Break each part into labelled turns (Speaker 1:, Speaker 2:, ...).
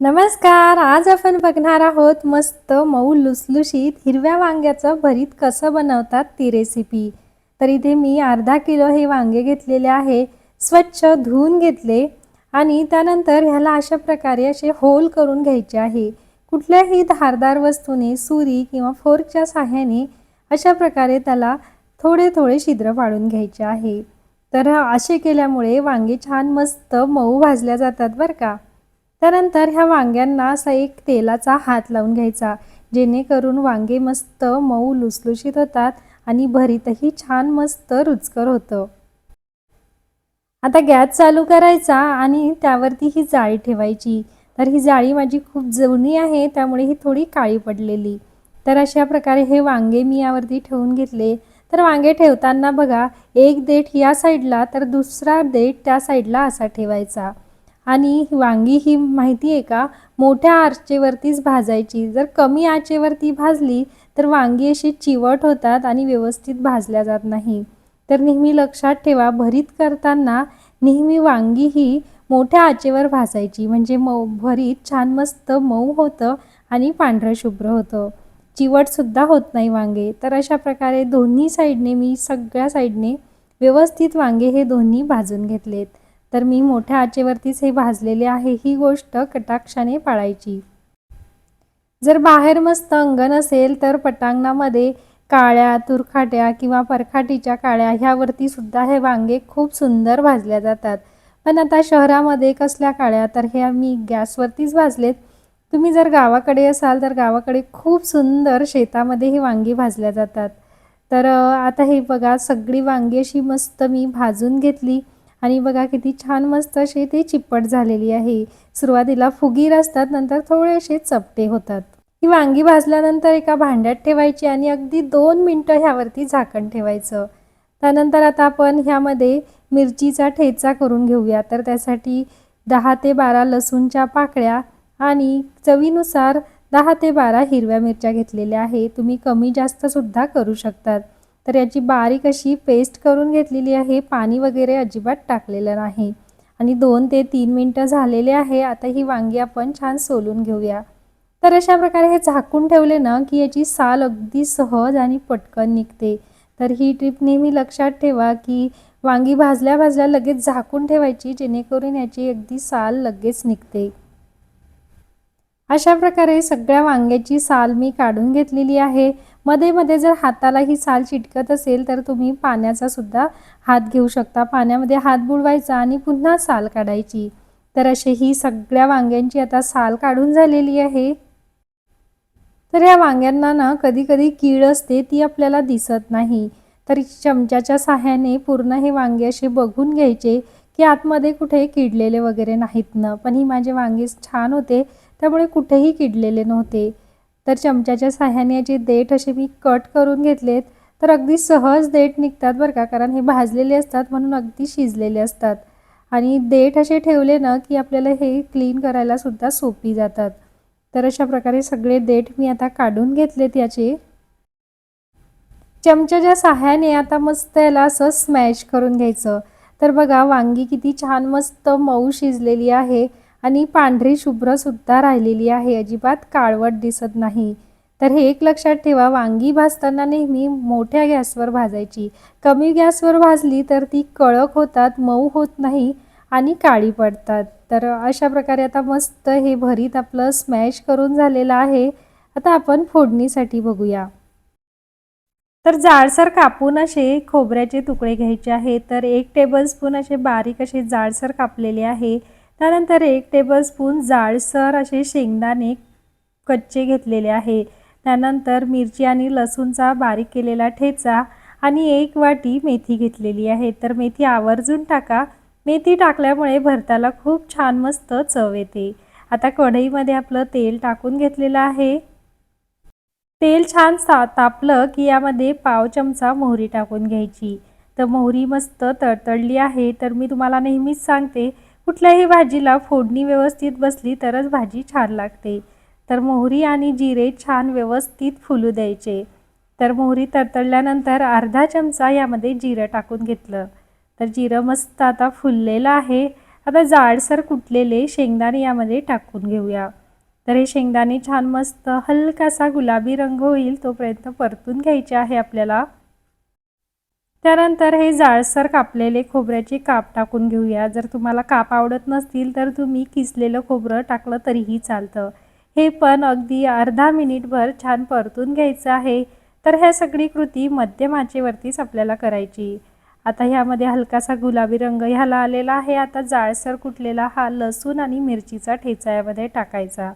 Speaker 1: नमस्कार आज आपण बघणार आहोत मस्त मऊ लुसलुशीत हिरव्या वांग्याचं भरीत कसं बनवतात ती रेसिपी तर इथे मी अर्धा किलो हे वांगे घेतलेले आहे स्वच्छ धुवून घेतले आणि त्यानंतर ह्याला अशा प्रकारे असे होल करून घ्यायचे आहे. कुठल्याही धारदार वस्तूने सुरी किंवा फोर्कच्या साह्याने अशा प्रकारे त्याला थोडे थोडे छिद्र पाडून घ्यायचे आहे. तर असे केल्यामुळे वांगे छान मस्त मऊ भाजल्या जातात बरं का. त्यानंतर ह्या वांग्यांना असा एक तेलाचा हात लावून घ्यायचा जेणेकरून वांगे मस्त मऊ लुसलुशीत होतात आणि भरीतही छान मस्त रुचकर होतं. आता गॅस चालू करायचा आणि त्यावरती ही जाळी ठेवायची. तर ही जाळी माझी खूप जुनी आहे त्यामुळे ही थोडी काळी पडलेली. तर अशा प्रकारे हे वांगे मी यावरती ठेवून घेतले. तर वांगे ठेवताना बघा एक देठ या साईडला तर दुसरा देठ त्या साईडला असा ठेवायचा. आणि वांगी ही माहिती आहे का? मोठ्या आचेवरतीच भाजायची. जर कमी आचेवरती भाजली तर वांगी अशी चिवट होतात आणि व्यवस्थित भाजल्या जात नाही. तर नेहमी लक्षात ठेवा भरीत करताना नेहमी वांगी ही मोठ्या आचेवर भाजायची. म्हणजे मऊ भरीत छान मस्त मऊ होतं आणि पांढरं शुभ्र होतं. चिवटसुद्धा होत नाही वांगे. तर अशा प्रकारे दोन्ही साईडने मी सगळ्या साईडने व्यवस्थित वांगे हे दोन्ही भाजून घेतलेत. तर मी मोठ्या आचेवरतीच हे भाजलेले आहे ही गोष्ट कटाक्षाने पाळायची. जर बाहेर मस्त अंगण असेल तर पटांगणामध्ये काळ्या तुरखाट्या किंवा परखाटीच्या काळ्या ह्यावरती सुद्धा हे वांगे खूप सुंदर भाजल्या जातात. पण आता शहरामध्ये कसल्या काळ्या तर हे आम्ही गॅसवरतीच भाजलेत. तुम्ही जर गावाकडे असाल तर गावाकडे खूप सुंदर शेतामध्ये ही वांगी भाजल्या जातात. तर आता हे बघा सगळी वांगी अशी मस्त मी भाजून घेतली. आणि बघा किती छान मस्त असे ते चिप्पट झालेली आहे. सुरुवातीला फुगीर असतात नंतर थोडेसे चपटे होतात. ही वांगी भाजल्यानंतर एका भांड्यात ठेवायची आणि अगदी दोन मिनटं ह्यावरती झाकण ठेवायचं. त्यानंतर आता आपण ह्यामध्ये मिरचीचा ठेचा करून घेऊया. तर त्यासाठी दहा ते बारा लसूणच्या पाकळ्या आणि चवीनुसार दहा ते बारा हिरव्या मिरच्या घेतलेल्या आहे तुम्ही कमी जास्तसुद्धा करू शकतात. तर याची बारीक अशी पेस्ट करून घेतलेली आहे. पाणी वगैरे अजिबात टाकलेलं नाही. आणि दोन ते तीन मिनटं झालेले आहे. आता ही वांगी आपण छान सोलून घेऊया. तर अशा प्रकारे हे झाकून ठेवले ना की याची साल अगदी सहज आणि पटकन निघते. तर ही ट्रिप नेहमी लक्षात ठेवा की वांगी भाजल्या भाजल्या लगेच झाकून ठेवायची जेणेकरून याची अगदी साल लगेच निघते. अशा प्रकारे सगळ्या वांग्याची साल मी काढून घेतलेली आहे. मध्ये मध्ये जर हाताला ही साल चिटकत असेल तर तुम्ही पाण्याचा सुद्धा हात घेऊ शकता. पाण्यामध्ये हात बुडवायचा आणि पुन्हा साल काढायची. तर असे ही सगळ्या वांग्यांची आता साल काढून झालेली आहे. तर या वांग्यांना ना कधी कधी कीड असते ती आपल्याला दिसत नाही. तर चमच्याच्या साह्याने पूर्ण हे वांगे असे बघून घ्यायचे की आतमध्ये कुठे किडलेले वगैरे नाहीत ना. पण ही माझे वांगे छान होते त्यामुळे कुठेही किडलेले नव्हते. तर चमच्याच्या साह्याने याचे देठ असे मी कट करून घेतलेत. तर अगदी सहज देठ निघतात बरं का कारण हे भाजलेले असतात म्हणून अगदी शिजलेले असतात. आणि देठ असे ठेवले ना की आपल्याला हे क्लीन करायला सुद्धा सोपी जातात. तर अशा प्रकारे सगळे देठ मी आता काढून घेतलेत याचे. चमच्याच्या साह्याने आता मस्त याला असं स्मॅश करून घ्यायचं. तर बघा वांगी किती छान मस्त मऊ शिजलेली आहे. आणि पांढरी शुभ्रसुद्धा राहिलेली आहे. अजिबात काळवट दिसत नाही. तर हे एक लक्षात ठेवा वांगी भाजताना नेहमी मोठ्या गॅसवर भाजायची. कमी गॅसवर भाजली तर ती कळक होतात मऊ होत नाही आणि काळी पडतात. तर अशा प्रकारे आता मस्त हे भरीत आपलं स्मॅश करून झालेलं आहे. आता आपण फोडणीसाठी बघूया. तर जाडसर कापून असे खोबऱ्याचे तुकडे घ्यायचे आहेत. तर एक टेबलस्पून असे बारीक असे जाडसर कापलेले आहे. त्यानंतर एक टेबलस्पून जाडसर असे शेंगदाणे कच्चे घेतलेले आहे. त्यानंतर मिरची आणि लसूणचा बारीक केलेला ठेचा आणि एक वाटी मेथी घेतलेली आहे. तर मेथी आवर्जून टाका. मेथी टाकल्यामुळे भरताला खूप छान मस्त चव येते. आता कढईमध्ये आपलं तेल टाकून घेतलेलं आहे. तेल छान सा तापलं की यामध्ये पाव चमचा मोहरी टाकून घ्यायची. तर मोहरी मस्त तडतडली आहे. तर मी तुम्हाला नेहमीच सांगते कुठल्याही भाजीला फोडणी व्यवस्थित बसली तरच भाजी छान लागते. तर मोहरी आणि जिरे छान व्यवस्थित फुलू द्यायचे. तर मोहरी तरतळल्यानंतर अर्धा चमचा यामध्ये जिरं टाकून घेतलं. तर जिरं मस्त आता फुललेलं आहे. आता जाडसर कुटलेले शेंगदाणे यामध्ये टाकून घेऊया. तर हे शेंगदाणे छान मस्त हलकासा गुलाबी रंग होईल तोपर्यंत परतून घ्यायचे आहे आपल्याला. त्यानंतर हे जाळसर कापलेले खोबऱ्याचे काप टाकून घेऊया. जर तुम्हाला काप आवडत नसतील तर तुम्ही किसलेलं खोबरं टाकलं तरीही चालतं. हे पण अगदी अर्धा मिनिटभर छान परतून घ्यायचं आहे. तर ह्या सगळी कृती मध्यम आचेवरतीच आपल्याला करायची. आता ह्यामध्ये हलकासा गुलाबी रंग ह्याला आलेला आहे. आता जाळसर कुटलेला हा लसूण आणि मिरचीचा ठेचा यामध्ये टाकायचा.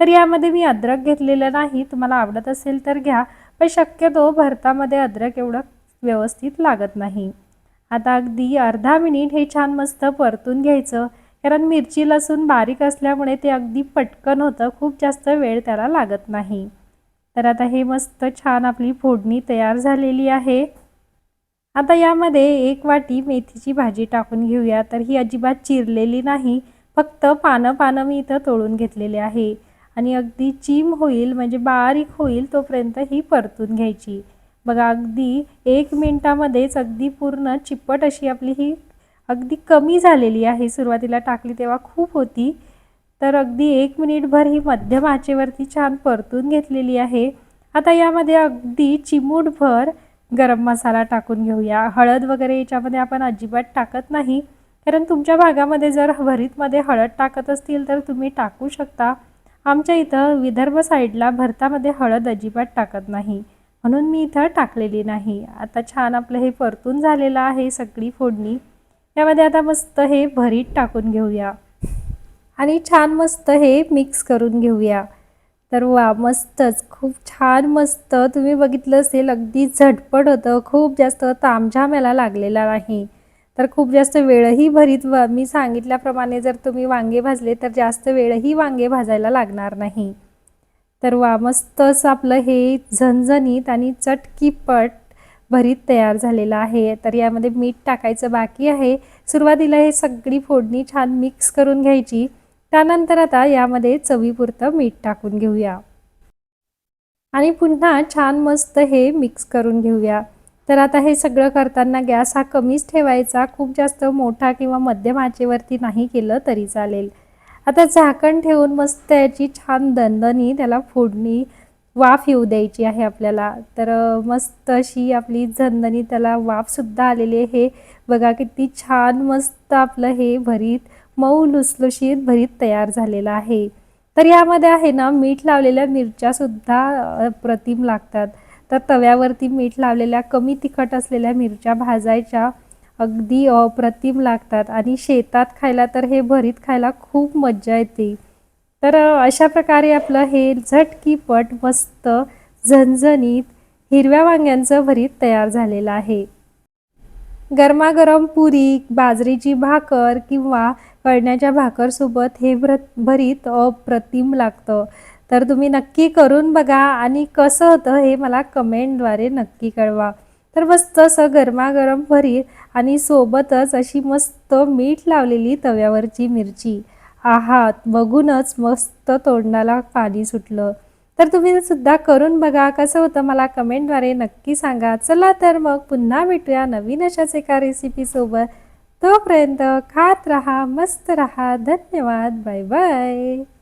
Speaker 1: तर यामध्ये मी अद्रक घेतलेलं नाही. तुम्हाला आवडत असेल तर घ्या. पण शक्यतो भरतामध्ये अद्रक एवढं व्यवस्थित लागत नाही. आता अगदी अर्धा मिनिट हे छान मस्त परतून घ्यायचं कारण मिरची लसूण बारीक असल्यामुळे ते अगदी पटकन होतं खूप जास्त वेळ त्याला लागत नाही. तर आता हे मस्त छान आपली फोडणी तयार झालेली आहे. आता यामध्ये एक वाटी मेथीची भाजी टाकून घेऊया. तर ही अजिबात चिरलेली नाही फक्त पानं पानं मी इथं तोडून घेतलेले आहे. आणि अगदी चिम होईल म्हणजे बारीक होईल तोपर्यंत ही परतून घ्यायची. बघा अगदी एक मिनटामध्येच अगदी पूर्ण चिप्पट अशी आपली ही अगदी कमी झालेली आहे. सुरुवातीला टाकली तेव्हा खूप होती. तर अगदी एक मिनिटभर ही मध्यम आचेवरती छान परतून घेतलेली आहे. आता यामध्ये अगदी चिमूटभर गरम मसाला टाकून घेऊया. हळद वगैरे याच्यामध्ये आपण अजिबात टाकत नाही. कारण तुमच्या भागामध्ये जर भरीतमध्ये हळद टाकत असतील तर तुम्ही टाकू शकता. आमच्या इथं विदर्भ साईडला भरतामध्ये हळद अजिबात टाकत नाही. म्हणून मी इथं टाकलेली नाही. आता छान आपलं हे परतून झालेलं आहे सगळी फोडणी. त्यामध्ये आता मस्त हे भरीत टाकून घेऊया. आणि छान मस्त हे मिक्स करून घेऊया. तर वा मस्तच. खूप छान मस्त. तुम्ही बघितलं असेल अगदी झटपट होतं. खूप जास्त तामझाम याला लागलेला नाही. तर खूप जास्त वेळही भरीत व मी सांगितल्याप्रमाणे जर तुम्ही वांगे भाजले तर जास्त वेळही वांगे भाजायला लागणार नाही. तर वा मस्तच आपलं हे झणझणीत आणि चटकीपट भरीत तयार झालेलं आहे. तर यामध्ये मीठ टाकायचं बाकी आहे. सुरुवातीला हे सगळी फोडणी छान मिक्स करून घ्यायची. त्यानंतर आता यामध्ये चवीपुरतं मीठ टाकून घेऊया. आणि पुन्हा छान मस्त हे मिक्स करून घेऊया. तर आता हे सगळं करताना गॅस हा कमीच ठेवायचा. खूप जास्त मोठा किंवा मध्यम आचेवरती नाही केलं तरी चालेल. आता झाकण ठेवून मस्त याची छान दणदणी त्याला फोडणी वाफ येऊ द्यायची आहे आपल्याला. तर मस्त अशी आपली झणदणी त्याला वाफसुद्धा आलेली आहे. बघा किती छान मस्त आपलं हे भरीत मऊ लुसलुशीत भरीत तयार झालेलं आहे. तर यामध्ये आहे ना मीठ लावलेल्या मिरच्यासुद्धा प्रतिम लागतात. तर तव्यावरती मीठ लावलेल्या कमी तिखट असलेल्या मिरच्या भाजायच्या. अगदी अप्रतिम लागतात. आणि शेतात खायला तर हे भरीत खायला खूप मज्जा येते. तर अशा प्रकारे आपलं हे झटकीपट मस्त झणझणीत हिरव्या वांग्यांचं भरीत तयार झालेलं आहे. गरमागरम पुरी बाजरीची भाकर किंवा कळण्याच्या भाकरसोबत हे भ्र भरीत अप्रतिम लागतं. तर तुम्ही नक्की करून बघा आणि कसं होतं हे मला कमेंटद्वारे नक्की कळवा. तर मस्त असं गरमागरम भरीत आणि सोबतच अशी मस्त मीठ लावलेली तव्यावरची मिरची. आहात बघूनच मस्त तोंडाला पाणी सुटलं. तर तुम्ही सुद्धा करून बघा कसं होतं मला कमेंटद्वारे नक्की सांगा. चला तर मग पुन्हा भेटूया नवीन अशाच एका रेसिपीसोबत तोपर्यंत खात रहा मस्त रहा. धन्यवाद. Bye bye.